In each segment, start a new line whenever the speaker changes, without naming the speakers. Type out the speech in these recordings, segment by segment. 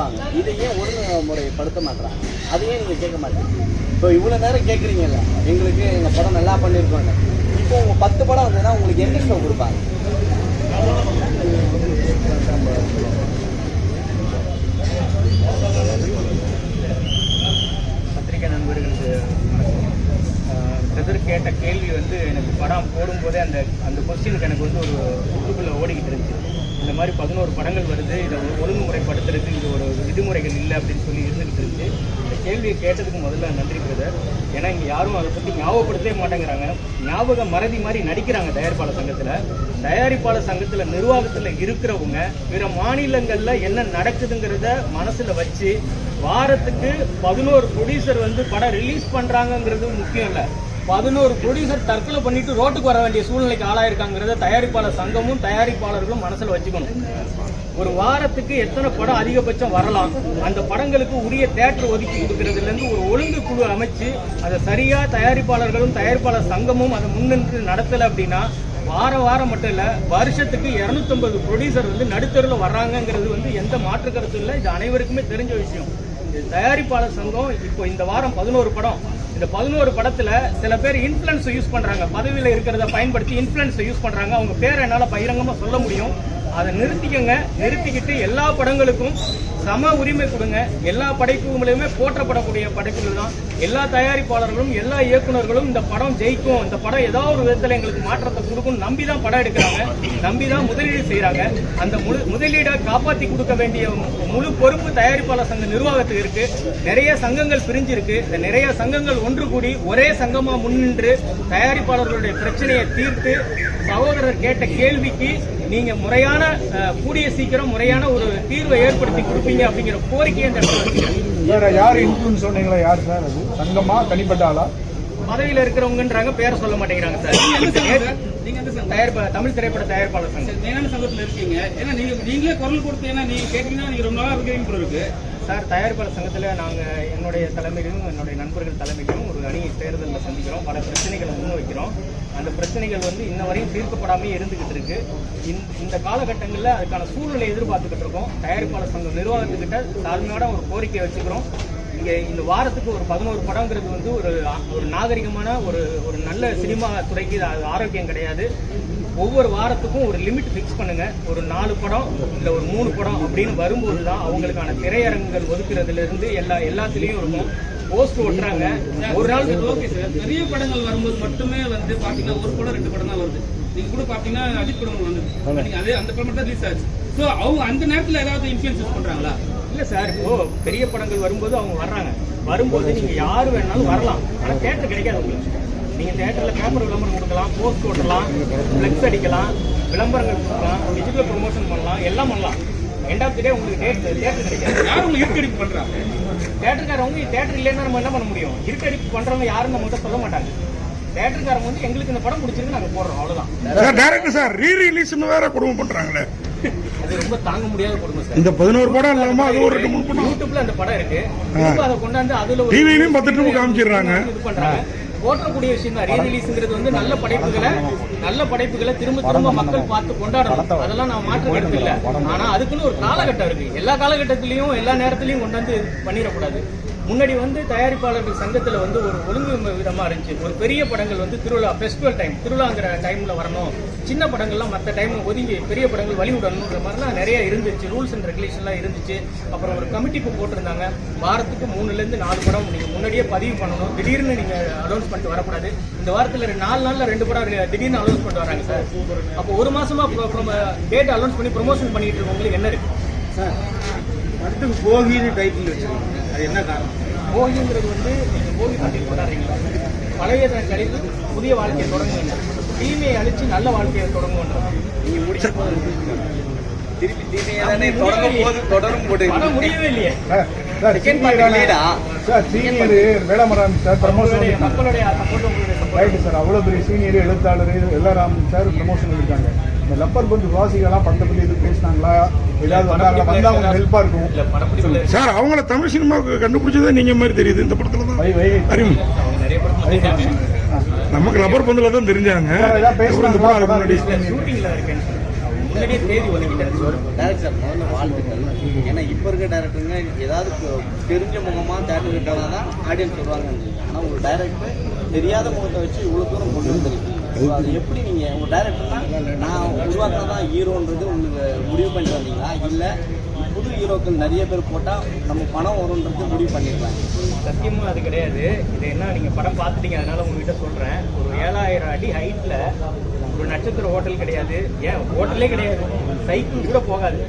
கொடுப்பாங்க இதை ஏன் ஒழுங்குமுறைப்படுத்த மாட்டாங்க அதையே நீங்கள் கேட்க மாட்டீங்க. இப்போ இவ்வளோ நேரம் கேட்குறீங்கல்ல எங்களுக்கு எங்கள் படம் நல்லா பண்ணியிருக்கோங்க இப்போ உங்கள் பத்து படம் வந்ததுன்னா உங்களுக்கு எந்த ஷோ கொடுப்பாங்க
பத்திரிகை நண்பர்களுக்கு பிரதர் கேட்ட கேள்வி வந்து எனக்கு படம் போடும்போதே அந்த அந்த கொஸ்டினுக்கு எனக்கு வந்து ஒரு உள்ளுக்குள்ளே ஓடிக்கிட்டு இருந்துச்சு இந்த மாதிரி பதினோரு படங்கள் வருது இதை ஒரு ஒழுங்குமுறைப்படுத்துறதுக்கு இது ஒரு விதிமுறைகள் இல்லை அப்படின்னு சொல்லி இருந்துகிட்டு இருந்துச்சு இந்த கேள்வியை கேட்டதுக்கு முதல்ல நன்றி பிரதர் ஏன்னா இங்கே யாரும் ஞாபகப்படுத்தவே மாட்டேங்கிறாங்க. ஞாபக மறதி மாதிரி நடிக்கிறாங்க தயாரிப்பாளர் சங்கத்தில். தயாரிப்பாளர் சங்கத்தில் நிர்வாகத்தில் இருக்கிறவங்க பிற மாநிலங்களில் என்ன நடக்குதுங்கிறத மனசில் வச்சு வாரத்துக்கு பதினோரு ப்ரொடியூசர் வந்து படம் ரிலீஸ் பண்றாங்கங்கிறது முக்கியம் இல்ல. பதினோரு ப்ரொடியூசர் தற்கொலை பண்ணிட்டு ரோட்டுக்கு வர வேண்டிய சூழ்நிலைக்கு ஆளாயிருக்காங்கிறத தயாரிப்பாளர் சங்கமும் தயாரிப்பாளர்களும் மனசில் வச்சுக்கணும். ஒரு வாரத்துக்கு எத்தனை படம் அதிகபட்சம் வரலாம்? அந்த படங்களுக்கு உரிய தேட்டர் ஒதுக்கி கொடுக்கறதுலேருந்து ஒரு ஒழுங்கு குழு அமைச்சு அதை சரியாக தயாரிப்பாளர்களும் தயாரிப்பாளர் சங்கமும் அதை முன்னின்று நடத்தலை அப்படின்னா வார வாரம் மட்டும் இல்லை வருஷத்துக்கு 250 ப்ரொடியூசர் வந்து நடுத்தரில் வர்றாங்கங்கிறது வந்து எந்த மாற்று கருத்தும் இல்லை. இது அனைவருக்குமே தெரிஞ்ச விஷயம். இது தயாரிப்பாளர் சங்கம் இப்போ இந்த வாரம் பதினோரு படம். இந்த பதினோரு படத்துல சில பேர் இன்ஃபுளுன்ஸ் யூஸ் பண்றாங்க. பதவியில் இருக்கிறத பயன்படுத்தி இன்ஃபுளுன்ஸ் யூஸ் பண்றாங்க. அவங்க பேரை என்னால் பகிரங்கமாக சொல்ல முடியும். அதை நிறுத்திக்கங்க நிறுத்திக்கிட்டு எல்லா படங்களுக்கும் சம உரிமை கொடுங்க. எல்லா படைப்புகளையுமே போற்றப்படக்கூடிய படைப்புகள் தான். எல்லா தயாரிப்பாளர்களும் எல்லா இயக்குனர்களும் இந்த படம் ஜெயிக்கும். இந்த படம் ஏதாவது ஒரு விதத்தில் எங்களுக்கு மாற்றத்தை கொடுக்கும் நம்பி தான் படம் எடுக்கிறாங்க. நம்பி தான் முதலீடு செய்கிறாங்க அந்த முழு முதலீடை காப்பாத்தி கொடுக்க வேண்டிய முழு பொறுப்பு தயாரிப்பாளர் சங்க நிர்வாகத்துக்கு இருக்கு. நிறைய சங்கங்கள் பிரிஞ்சிருக்கு. இந்த நிறைய சங்கங்கள் ஒன்று கூடி ஒரே சங்கமாக முன்னின்று தயாரிப்பாளர்களுடைய பிரச்சனையை தீர்த்து சகோதரர் கேட்ட கேள்விக்கு நீங்க முறையான கூடிய சீக்கிரம் முறையான ஒரு தீர்வை ஏற்படுத்தி கொடுப்பீங்க அப்படிங்கிற கோரிக்கையை இந்த இடத்துல வச்சுக்கிறேன்
வேற யார் இன்ஃபுளுன்ஸ் சொன்னீங்களா? யார் சார் அது? சங்கமா? தனிப்பட்ட ஆளா?
பதவியில இருக்கிறவங்கன்றாங்க பேரை சொல்ல மாட்டேங்கிறாங்க சார்.
நீங்க சங்கம்
தயாரிப்பா தமிழ் திரைப்பட தயாரிப்பாளர் சங்கம்.
ஞான சங்கத்துல இருக்கீங்க? ஏன்னா நீங்க நீங்களே குரல் கொடுத்து ஏன்னா நீங்க கேட்டீங்கன்னா நீங்க ரொம்ப நாளா இருக்கிறீங்க இருக்கு.
சார் தயாரிப்பாளர் சங்கத்தில் நாங்கள் என்னுடைய தலைமையிலும் என்னுடைய நண்பர்கள் தலைமையிலும் ஒரு அணி தேர்தலில் சந்திக்கிறோம். பல பிரச்சனைகளை முன்வைக்கிறோம். அந்த பிரச்சனைகள் வந்து இன்ன வரையும் தீர்க்கப்படாமே இருந்துகிட்டு இருக்கு. இந்த- காலகட்டங்களில் அதுக்கான சூழ்நிலை எதிர்பார்த்துக்கிட்டு இருக்கோம். தயாரிப்பாளர் சங்கம் நிர்வாகத்துக்கிட்ட தாழ்மையோட ஒரு கோரிக்கை வச்சுக்கிறோம். இங்கே இந்த வாரத்துக்கு ஒரு பதினோரு படங்கிறது வந்து ஒரு ஒரு நாகரிகமான ஒரு ஒரு நல்ல சினிமா துறைக்கு அது ஆரோக்கியம் கிடையாது. ஒவ்வொரு வாரத்துக்கும் ஒரு லிமிட் ஃபிக்ஸ் பண்ணுங்க. ஒரு நாலு படம் இல்லை ஒரு மூணு படம் அப்படின்னு வரும்போது தான் அவங்களுக்கான திரையரங்குகள் ஒதுக்குறதுலேருந்து எல்லா எல்லாத்துலேயும் இருக்கும். போஸ்ட் ஒட்டுறாங்க ஒரு நாள்
ஓகே சார். நிறைய படங்கள் வரும்போது மட்டுமே வந்து பாத்தீங்கன்னா ஒரு படம் ரெண்டு படம் தான் வருது. நீங்க கூட பாத்தீங்கன்னா அஜித் படம் வந்து நீங்க அதே அந்த படம் மட்டும் ரிலீஸ் ஆச்சு. ஸோ அவங்க அந்த நேரத்துல ஏதாவது இன்ஃபுளுன்ஸ் யூஸ் பண்றாங்களா?
இல்ல சார் இப்போ பெரிய படங்கள் வரும்போது அவங்க வர்றாங்க. வரும்போது நீங்க யாரு வேணாலும் வரலாம். ஆனா தேட்டர் கிடைக்காது உங்களுக்கு. நீங்க தேட்டர்ல பேப்பர் விளம்பரம் கொடுக்கலாம் போஸ்ட் ஓட்டலாம் ஃபிளெக்ஸ் அடிக்கலாம் விளம்பரங்கள் கொடுக்கலாம் டிஜிட்டல் ப்ரொமோஷன் பண்ணலாம் எல்லாம் பண்ணலாம். எண்ட் ஆஃப் டே உங்களுக்கு தேட்டர் தேட்டர் கிடைக்காது.
யார் உங்களுக்கு இருக்கடிப்பு பண்றாங்க
தேட்டருக்காரவங்க தேட்டர் இல்லைன்னா நம்ம என்ன பண்ண முடியும்? இருட்டடிப்பு பண்றவங்க யாரும் நம்ம சொல்ல மாட்டாங்க. தேட்டருக்காரங்க வந்து எங்களுக்கு இந்த படம் பிடிச்சிருக்கு நாங்க போடுறோம். அவ்வளவுதான்.
டேரக்டர் சார் ரீ ரிலீஸ்னு வேற குடும்பம் பண்றாங்களே.
அது ரொம்ப தாங்க முடியாத கொடுமை சார்
இந்த பதினோரு படம் இல்லாம அது ஒரு ரெண்டு மூணு
யூடியூப்ல அந்த படம் இருக்கு. அதை கொண்டாந்து அதுல
டிவிலையும் பத்து காமிச்சிடுறாங்க.
இது பண்றாங்க. போற்றக்கூடிய விஷயம் தான் ரீரிலீஸ்ங்கிறது வந்து நல்ல படைப்புகளை நல்ல படைப்புகளை திரும்ப திரும்ப மக்கள் பார்த்து கொண்டாடணும். அதெல்லாம் நான் மாற்று கருத்து இல்ல. ஆனா அதுக்குன்னு ஒரு காலகட்டம் இருக்கு. எல்லா காலகட்டத்திலயும் எல்லா நேரத்திலயும் கொண்டு வந்து பண்ணிடக்கூடாது. முன்னாடி வந்து தயாரிப்பாளர்கள் சங்கத்தில் வந்து ஒரு ஒழுங்கு விதமாக இருந்துச்சு. ஒரு பெரிய படங்கள் வந்து திருவிழா ஃபெஸ்டிவல் டைம் திருவிழாங்கிற டைமில் வரணும். சின்ன படங்கள்லாம் மற்ற டைம் ஒதுங்கி பெரிய படங்கள் வழிவிடணுன்ற மாதிரிலாம் நிறைய இருந்துச்சு. ரூல்ஸ் அண்ட் ரெகுலேஷன்லாம் இருந்துச்சு. அப்புறம் ஒரு கமிட்டி இப்போ போட்டிருந்தாங்க. வாரத்துக்கு மூணுலேருந்து நாலு படம் நீங்கள் முன்னாடியே பதிவு பண்ணணும். திடீர்னு நீங்கள் அனௌன்ஸ் பண்ணிட்டு வரக்கூடாது. இந்த வாரத்தில் ரெண்டு- நாலு நாளில் ரெண்டு படம் திடீர்னு அனௌன்ஸ் பண்ணிட்டு வராங்க சார். அப்போ ஒரு மாதமாக டேட் அனௌன்ஸ் பண்ணி ப்ரொமோஷன் பண்ணிட்டு இருக்கவங்களுக்கு என்ன இருக்கு?
சார் படத்துக்கு போகின்னு டைட்டில் வச்சிருக்கீங்க அது என்ன காரணம்?
போகிங்கிறது வந்து நீங்க போகி பண்டிகை கொண்டாடுறீங்களா? பழையதை கழித்து புதிய வாழ்க்கையை தொடங்குங்க தீமையை அழிச்சு நல்ல வாழ்க்கையை தொடங்குவோம்
நீங்க முடிச்ச போது திருப்பி தீமையை தானே தொடங்கும் போது தொடரும் போது
படம் முடியவே இல்லையே.
சார், சார்
செகண்ட் பார்ட் லீடா
சார் சீனியர் வேளமராம் சார் ப்ரமோஷன்
மக்களுடைய மக்களுடைய சப்போர்ட் உங்களுடைய support.
Right sir. அவ்வளோ பெரிய சீனியர் எழுத்தாளர் எல்லாராம் சார் ப்ரமோஷன் இருக்காங்க இந்த லப்பர் பந்து வாசிகள்லாம் படத்தை பற்றி எதுவும் பேசினாங்களா? ஏதாவது வந்தாங்களா வந்தா அவங்க ஹெல்ப்பாக இருக்கும்.
சார் அவங்கள தமிழ் சினிமாவுக்கு கண்டுபிடிச்சதே நீங்க மாதிரி தெரியுது. இந்த படத்துல தான்.
வை வை
அறிவு.
அவங்க நிறைய படத்துல நடிச்சாங்க.
நமக்கு ரப்பர் பந்துல தான் தெரிஞ்சாங்க.
முன்னாடியே தேதி ஒதுக்கிட்டாரு.
டேரக்டர் சார் முதல்ல வாழ்த்துக்கள். ஏன்னா இப்போ இருக்க டேரக்டருங்க ஏதாவது தெரிஞ்ச முகமாக தேட்டர் கிட்டனா தான் ஆடியன்ஸ் ஆனால் ஒரு டேரக்டர் தெரியாத முகத்தை வச்சு இவ்வளோ தூரம் கொண்டு வந்துருக்கீங்க So, அது எப்படி நீங்கள் உங்கள் டேரக்டர்னா நான் உருவாக்குறதா ஹீரோன்றது உங்களுக்கு முடிவு பண்ணி வந்தீங்களா? இல்லை புது ஹீரோக்கள் நிறைய பேர் போட்டால் நம்ம பணம் வரும்ன்றது முடிவு பண்ணிருக்காங்க
சத்தியமா அது கிடையாது. இது என்ன நீங்க படம் பார்த்துட்டீங்க அதனால உங்ககிட்ட சொல்றேன். ஒரு ஏழாயிரம் அடி ஹைட்ல ஒரு நட்சத்திர ஹோட்டல் கிடையாது. ஏன் ஹோட்டலே கிடையாது. சைக்கிள் கூட போகாது.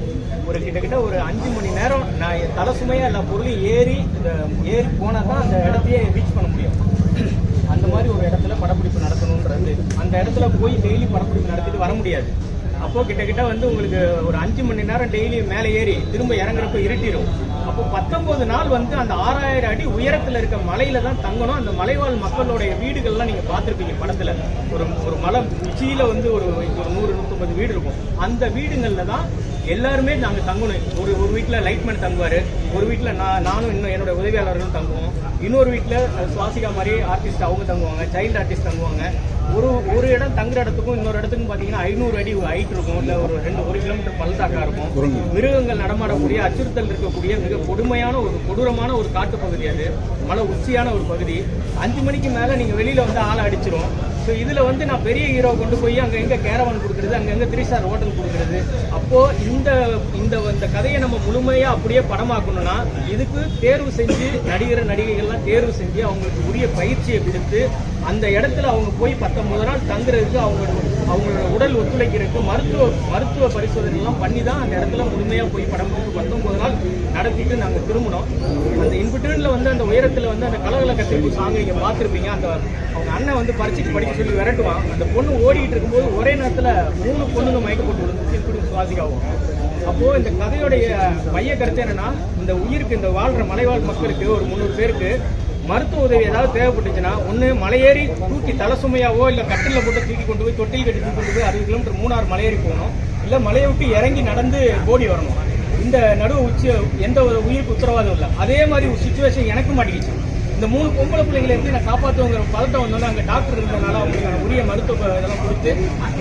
ஒரு கிட்டத்தட்ட ஒரு அஞ்சு மணி நேரம் நான் என் தலை சுமையா எல்லா பொருளையும் ஏறி இந்த ஏறி போனா தான் அந்த இடத்தையே ரீச் பண்ண முடியும். அந்த மாதிரி ஒரு இடத்துல படப்பிடிப்பு நடத்தணுன்றது அந்த இடத்துல போய் டெய்லி படப்பிடிப்பு நடத்திட்டு வர முடியாது. அப்போ கிட்டக்கிட்ட வந்து உங்களுக்கு ஒரு அஞ்சு மணி நேரம் டெய்லி மேலே ஏறி திரும்ப இறங்குறப்ப இருட்டிடும் அப்போ பத்தொன்பது நாள் வந்து அந்த ஆறாயிரம் அடி உயரத்துல இருக்க மலையில தான் தங்கணும். அந்த மலைவாழ் மக்களுடைய வீடுகள்லாம் நீங்க பார்த்துருப்பீங்க படத்துல. ஒரு ஒரு மலை உச்சியில வந்து ஒரு ஒரு நூறு நூற்றம்பது வீடு இருக்கும். அந்த வீடுங்கள்ல தான் எல்லாருமே நாங்கள் தங்கணும். ஒரு ஒரு வீட்டில் லைட்மேன் தங்குவார். ஒரு வீட்டில் நான் நானும் இன்னும் என்னோட உதவியாளர்களும் தங்குவோம். இன்னொரு வீட்டில் சுவாசிகா மாதிரி ஆர்டிஸ்ட் அவங்க தங்குவாங்க. Child artist தங்குவாங்க. ஒரு ஒரு இடம் தங்குற இடத்துக்கும் இன்னொரு இடத்துக்கும் பாத்தீங்கன்னா ஐநூறு அடி ஹைட் இருக்கும். இல்ல ஒரு ரெண்டு ஒரு கிலோமீட்டர் பள்ளத்தாக்கா இருக்கும். மிருகங்கள் நடமாடக்கூடிய அச்சுறுத்தல் இருக்கக்கூடிய மிக கொடுமையான ஒரு கொடூரமான ஒரு காட்டு பகுதி அது. மலை உச்சியான ஒரு பகுதி. அஞ்சு மணிக்கு மேல நீங்க வெளியில வந்து ஆளை அடிச்சிரும். ஸோ இதுல வந்து நான் பெரிய ஹீரோ கொண்டு போய் அங்க எங்க கேரவன் கொடுக்குறது அங்க எங்க த்ரீ ஸ்டார் ஹோட்டல் கொடுக்குறது. அப்போ இந்த இந்த இந்த கதையை நம்ம முழுமையா அப்படியே படமாக்கணும்னா இதுக்கு தேர்வு செஞ்சு நடிகர் நடிகைகள்லாம் தேர்வு செஞ்சு அவங்களுக்கு உரிய பயிற்சியை கொடுத்து அந்த இடத்துல அவங்க போய் பத்தொன்பது நாள் தங்குறதுக்கு அவங்களோட அவங்களோட உடல் ஒத்துழைக்கிறதுக்கு மருத்துவ மருத்துவ பரிசோதனை எல்லாம் பண்ணி தான் அந்த இடத்துல முழுமையா போய் படம் கொடுத்து பத்தொன்பது நாள் நடத்திட்டு நாங்க திரும்பினோம். அந்த இன்பிட்வீன்ல வந்து அந்த உயரத்துல வந்து அந்த கலகலக்கத்திற்கு சாங்க சாங் நீங்க அந்த அவங்க அண்ணன் வந்து பரிச்சுட்டு படிக்க சொல்லி விரட்டுவான். அந்த பொண்ணு ஓடிட்டு இருக்கும்போது ஒரே நேரத்துல மூணு பொண்ணுங்க மயக்க போட்டு விழுந்துச்சு இப்படி சுவாசிக்காகும் அப்போ இந்த கதையுடைய மைய கருத்து என்னன்னா இந்த உயிருக்கு இந்த வாழ்ற மலைவாழ் மக்களுக்கு ஒரு முந்நூறு பேருக்கு மருத்துவ உதவி ஏதாவது தேவைப்பட்டுச்சுன்னா ஒன்று மலையேறி தூக்கி தலை சுமையாவோ இல்லை கட்டிலில் போட்டு தூக்கி கொண்டு போய் தொட்டில் கட்டி தூக்கி கொண்டு போய் அறுபது கிலோமீட்டர் மூணார் மலையேறி போகணும். இல்லை மலையை விட்டு இறங்கி நடந்து ஓடி வரணும். இந்த நடுவு உச்சி எந்த ஒரு உயிருக்கு உத்தரவாதம் இல்லை. அதே மாதிரி ஒரு சுச்சுவேஷன் எனக்கு மாட்டிக்கிச்சு இந்த மூணு பொம்பளை பிள்ளைங்களை எப்படி நான் காப்பாற்றுவங்க பதட்டம் வந்தோன்னே அங்கே டாக்டர் இருந்தனால அவங்களுக்கு உரிய மருத்துவ இதெல்லாம் கொடுத்து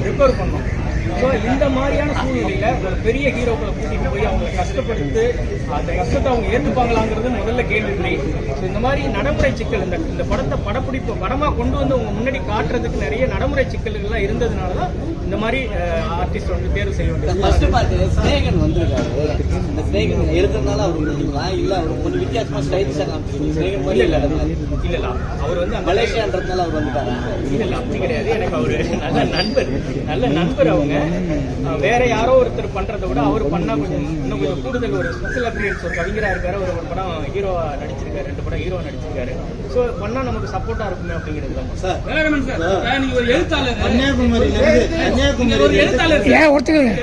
ரிப்பேர் பண்ணோம். ஸோ இந்த மாதிரியான சூழ்நிலையில ஒரு பெரிய ஹீரோக்களை கூட்டிட்டு போய் அவங்களை கஷ்டப்படுத்து அந்த கஷ்டத்தை அவங்க ஏற்றுப்பாங்களாங்கிறது முதல்ல கேள்விக்குறி ஸோ இந்த மாதிரி நடைமுறை சிக்கல் இந்த இந்த படத்தை படப்பிடிப்பு படமா கொண்டு வந்து உங்க முன்னாடி காட்டுறதுக்கு நிறைய நடைமுறை சிக்கல்கள்லாம் இருந்ததுனால தான் இந்த மாதிரி ஆர்டிஸ்ட் வந்து தேர்வு செய்ய வேண்டியது.
ஃபர்ஸ்ட் பார்த்து ஸ்னேகன் வந்திருக்காரு. இந்த ஸ்னேகன் இருக்கிறதுனால அவர் இல்ல அவர் கொஞ்சம் வித்தியாசமா ஸ்டைலிஷா காமிச்சிருக்கீங்க ஸ்னேகன் மாதிரி
இல்ல
இல்ல
இல்ல. இல்ல இல்ல. அவர் வந்து
மலேசியான்றதுனால அவர் வந்துட்டாரா?
இல்ல அப்படி கிடையாது. எனக்கு அவரு நல்ல நண்பர். நல்ல நண்பர் அவங்க. வேற யாரோ ஒருத்தர் பண்றதை விட அவர் பண்ணா கொஞ்சம் இன்னும் கொஞ்சம் கூடுதல் ஒரு ஸ்பெஷல் அப்ரியன்ஸ் ஒரு கவிஞரா இருக்காரு. ஒரு படம் ஹீரோவா நடிச்சிருக்காரு. ரெண்டு படம் ஹீரோ நடிச்சிருக்காரு. சோ பண்ணா நமக்கு சப்போர்ட்டா இருக்குமே அப்படிங்கிறது தான்.
சார்.
நீங்க ஒரு எழுத்தாளர். நீங்க ஒரு எழுத்தாளர்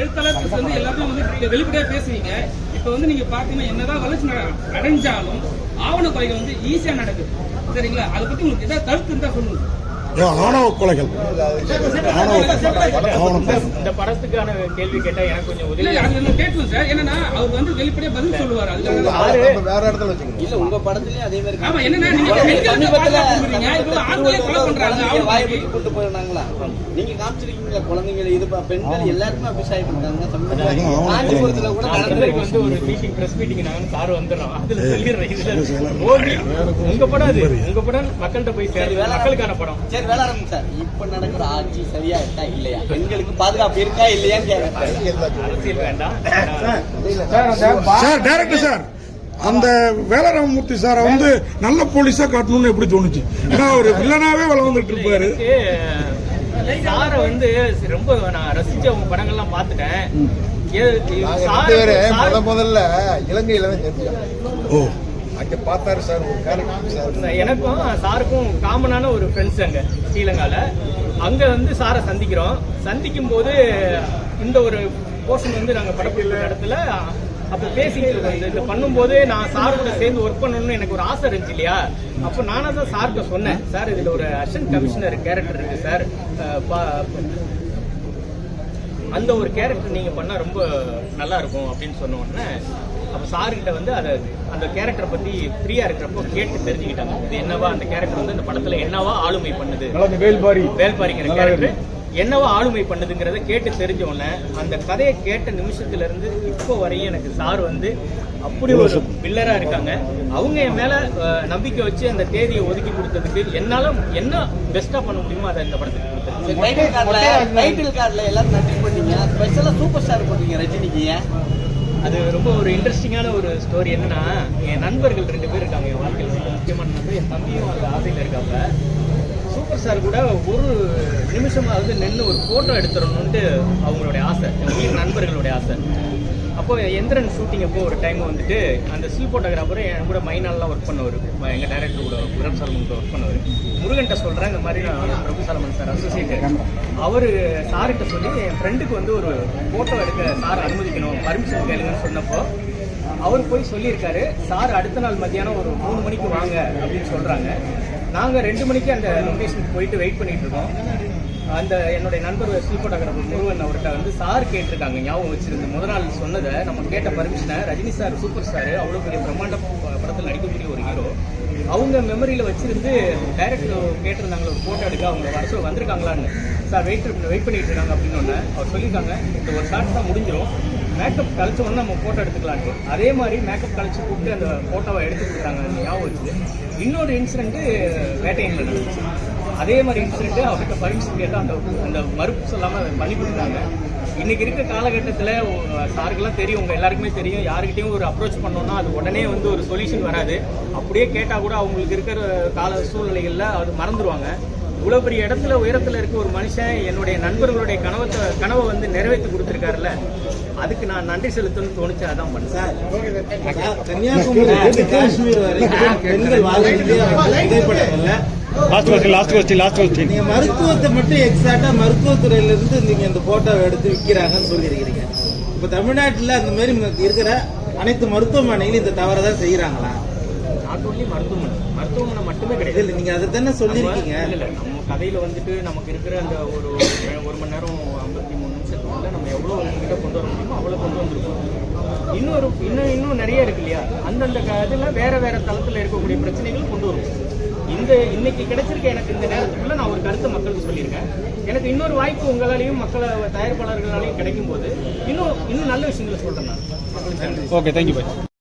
எழுத்தாளர் வந்து எல்லாத்தையும் வந்து நீங்க வெளிப்படையா பேசுவீங்க இப்ப வந்து நீங்க பாத்தீங்கன்னா என்னதான் வளர்ச்சி அடைஞ்சாலும் ஆவண கொலைகள் வந்து ஈஸியா நடக்குது. சரிங்களா? அதை பத்தி உங்களுக்கு ஏதாவது கருத்து இருந்தா சொல்லுங்க.
ஆணவ கொலைகள்? ஆணவ ஆவணம்
இந்த படத்துக்கான கேள்வி கேட்டா எனக்கு கொஞ்சம்
இல்ல
உதவி
கேட்கணும் சார். என்னன்னா அவர் வந்து வெளிப்படையா பதில் சொல்லுவாரு. அதுக்காக
வேற இடத்துல வச்சுக்கணும்.
இல்ல உங்க படத்துலயும் அதே மாதிரி
ஆமா என்னன்னா நீங்க பெண்களுக்கு
சமீபத்துல
பாதுகாப்பு கொடுக்குறீங்க இப்போ ஆண்களே கொலை பண்றாங்க.
குழந்தைங்க
ஆவண
வாயை
கொலைக்கு.
பிடிச்சு கூட்டு போயிருந்தாங்களா நீங்க காமிச்சிருக்கீங்களா? குழந்தைங்க இது பெண்கள் எல்லாருக்குமே அபிஷ் ஆயிட்டு இருக்காங்க சமீபத்துல
அதான்
காஞ்சிபுரத்துல கூட
நாளைக்கு
நடந்திருக்கு.
வந்து ஒரு மீட்டிங் பிரஸ் மீட்டிங் நாங்க சார் வந்துடுறோம். அதுல சொல்லிடுறேன் இதுல. உங்க படம் அது. உங்க படம் மக்கள்கிட்ட போய்
சரி,
சேரும்
வேலை
மக்களுக்கான படம்.
சரி வேளாண் சார். இப்ப நடக்கிற ஆட்சி சரியா இருக்கா இல்லையா? பெண்களுக்கு பாதுகாப்பு இருக்கா இல்லையான்னு கேட்கறேன்
சார் டைரக்டர் சார் அந்த வேலராமமூர்த்தி சாரை வந்து நல்ல போலீஸா காட்டணும்னு எப்படி தோணுச்சு? ஏன்னா அவர் வில்லனாவே வள வந்துட்டு இருப்பாரு
சாரை வந்து ரொம்ப நான் ரசிச்ச உங்க படங்கள்லாம் பார்த்துட்டேன்.
முதல்ல இலங்கையில தான் தெரிஞ்சோம்
ஓ.
அங்கே பார்த்தாரு சார் ஒரு கேரக்டர் சார்.
எனக்கும் சாருக்கும் காமனான ஒரு ஃப்ரெண்ட்ஸ் அங்க ஸ்ரீலங்கால. அங்க வந்து சாரை சந்திக்கிறோம். சந்திக்கும் போது இந்த ஒரு போர்ஷன் வந்து நாங்க படப்பிடிக்கிற இடத்துல அப்போ பேசிக்கிட்டு இது- பண்ணும்போது நான் சார் கூட சேர்ந்து ஒர்க் பண்ணணும்னு எனக்கு ஒரு ஆசை இருந்துச்சு இல்லையா? அப்போ நானாக தான் சார்கிட்ட சொன்னேன். சார் இதில் ஒரு அசிஸ்டன்ட் கமிஷனர் கேரக்டர் இருக்கு சார். பா- அந்த ஒரு கேரக்டர் நீங்கள் பண்ணால் ரொம்ப நல்லா இருக்கும் அப்படின்னு சொன்ன உடனே அப்ப சார்கிட்ட வந்து அதை அந்த கேரக்டரை பத்தி ஃப்ரீயா இருக்கிறப்போ கேட்டு தெரிஞ்சுக்கிட்டாங்க. இது என்னவா அந்த கேரக்டர் வந்து இந்த படத்துல என்னவா ஆளுமை பண்ணுது?
வேல்பாரி.
வேல்பாரிங்கிற கேரக்டர் என்னவோ ஆளுமை பண்ணுதுங்கிறத கேட்டு தெரிஞ்ச உடனே அந்த கதையை கேட்ட நிமிஷத்துல இருந்து இப்போ வரையும் எனக்கு சார் வந்து அப்படி ஒரு பில்லரா இருக்காங்க. அவங்க என் மேல நம்பிக்கை வச்சு அந்த தேதியை ஒதுக்கி கொடுத்ததுக்கு என்னால என்ன பெஸ்டா பண்ண முடியுமோ அதை இந்த படத்துக்கு கொடுத்தேன்.
டைட்டில் கார்டுல டைட்டில் கார்டுல எல்லாரும் நன்றி பண்ணீங்க ஸ்பெஷலா சூப்பர் ஸ்டார் பண்ணீங்க ரஜினிக்கு
அது ரொம்ப ஒரு இன்ட்ரெஸ்டிங்கான ஒரு ஸ்டோரி என்னன்னா என் நண்பர்கள் ரெண்டு பேர் இருக்காங்க என் வாழ்க்கையில். ரொம்ப முக்கியமான நண்பர் என் தம்பியும் அந்த ஆசையில் இருக்காங்க சூப்பர் ஸ்டார் கூட ஒரு நிமிஷமாவது நின்று ஒரு ஃபோட்டோ எடுத்துடணுன்ட்டு அவங்களுடைய ஆசை என் நண்பர்களுடைய ஆசை. அப்போ எந்திரன் ஷூட்டிங் அப்போ ஒரு டைம் வந்துட்டு அந்த ஸ்டில் ஃபோட்டோகிராஃபர் என் கூட மைனாலெலாம் ஒர்க் பண்ணவர். எங்கள் டேரக்டர் கூட புரம் சலமன் கூட ஒர்க் பண்ணவர். முருகன்ட்ட சொல்கிறேன் இந்த மாதிரி நான் பிரபு சலமன் சார் அசோசியேட் அவர் சார்கிட்ட சொல்லி என் ஃப்ரெண்டுக்கு வந்து ஒரு ஃபோட்டோ எடுக்க சார் அனுமதிக்கணும் பர்மிஷன் கேளுங்கன்னு சொன்னப்போ அவர் போய் சொல்லியிருக்காரு சார் அடுத்த நாள் மத்தியானம் ஒரு மூணு மணிக்கு வாங்க அப்படின்னு சொல்கிறாங்க நாங்கள் ரெண்டு மணிக்கு அந்த லொக்கேஷனுக்கு போயிட்டு வெயிட் பண்ணிட்டு இருக்கோம். அந்த என்னுடைய நண்பர் ஸ்ரீ ஃபோட்டோகிராஃபர் முருகன் அவர்கிட்ட வந்து சார் கேட்டிருக்காங்க ஞாபகம் வச்சிருந்து முதல் நாள் சொன்னதை நம்ம கேட்ட பர்மிஷனை ரஜினி சார் சூப்பர் ஸ்டார் அவ்வளோ பெரிய பிரம்மாண்ட படத்தில் நடிக்கக்கூடிய ஒரு ஹீரோ அவங்க மெமரியில் வச்சிருந்து டைரக்டர் கேட்டிருந்தாங்க ஒரு ஃபோட்டோ எடுக்க அவங்க வர வந்திருக்காங்களான்னு. சார் வெயிட் வெயிட் பண்ணிட்டு இருக்காங்க அப்படின்னு ஒன்று அவர் சொல்லியிருக்காங்க இந்த ஒரு ஷார்ட் தான் முடிஞ்சிடும் மேக்கப் கழிச்ச உடனே நம்ம ஃபோட்டோ எடுத்துக்கலான்ட்டு. அதே மாதிரி மேக்கப் கழிச்சு கூப்பிட்டு அந்த ஃபோட்டோவை எடுத்து கொடுத்தாங்க அந்த ஞாபகம் வச்சு இன்னொரு இன்சிடென்ட்டு வேட்டையன்ல நடந்துச்சு. அதே மாதிரி இன்சிடென்ட் அவர்கிட்ட பர்மிஷன் கேட்டால் அந்த அந்த மறுப்பு சொல்லாமல் அதை பண்ணி கொடுத்தாங்க. இன்னைக்கு இருக்க காலகட்டத்தில் சாருக்கெல்லாம் தெரியும் உங்க எல்லாருக்குமே தெரியும். யாருக்கிட்டையும் ஒரு அப்ரோச் பண்ணோம்னா அது உடனே வந்து ஒரு சொல்யூஷன் வராது. அப்படியே கேட்டால் கூட அவங்களுக்கு இருக்கிற கால சூழ்நிலைகளில் அது மறந்துடுவாங்க இவ்வளோ பெரிய இடத்துல உயரத்தில் இருக்க ஒரு மனுஷன் என்னுடைய நண்பர்களுடைய கனவத்தை கனவை வந்து நிறைவேற்றி கொடுத்துருக்காருல்ல அதுக்கு நான் நன்றி செலுத்தணும்னு தோணுச்சு அதான் பண்ணேன்.
கன்னியாகுமரி காஷ்மீர் வரைக்கும் பெண்கள் வாழ புகைப்படங்கள்ல
last question last question last question
நீங்க மருத்துவத்தை மட்டும் எக்ஸாக்டா மருத்துவத்துறையில இருந்து நீங்க இந்த போட்டோவை எடுத்து விற்கிறாங்கன்னு சொல்லியிருக்கிறீங்க. இப்ப தமிழ்நாட்டுல அந்த மாதிரி இருக்கிற அனைத்து மருத்துவமனைகளும் இந்த தவறை தான் செய்யறாங்களா
நாட் ஒன்லி மருத்துவமனை மருத்துவமனை மட்டுமே கிடையாது.
இல்ல நீங்க அதை தானே சொல்லியிருக்கீங்க.
இல்ல, இல்ல, நம்ம கதையில வந்துட்டு நமக்கு இருக்கிற அந்த ஒரு ஒரு மணி நேரம் ஐம்பத்தி மூணு நிமிஷத்துக்குள்ள நம்ம எவ்வளவு உங்ககிட்ட கொண்டு வர முடியுமோ அவ்வளவு கொண்டு வந்திருக்கோம். இன்னொரு இன்னும் இன்னும் நிறைய இருக்கு இல்லையா? அந்தந்த க- இதுல வேற வேற தளத்துல இருக்கக்கூடிய பிரச்சனைகள் கொண்டு வரும் இந்த இன்னைக்கு கிடைச்சிருக்க எனக்கு இந்த நேரத்துக்குள்ள நான் ஒரு கருத்தை மக்களுக்கு சொல்லியிருக்கேன். எனக்கு இன்னொரு வாய்ப்பு உங்களாலையும் மக்களை தயாரிப்பாளர்களாலையும் கிடைக்கும் போது இன்னும் இன்னும் நல்ல விஷயங்களை சொல்றேன் நான்.
Okay thank you bye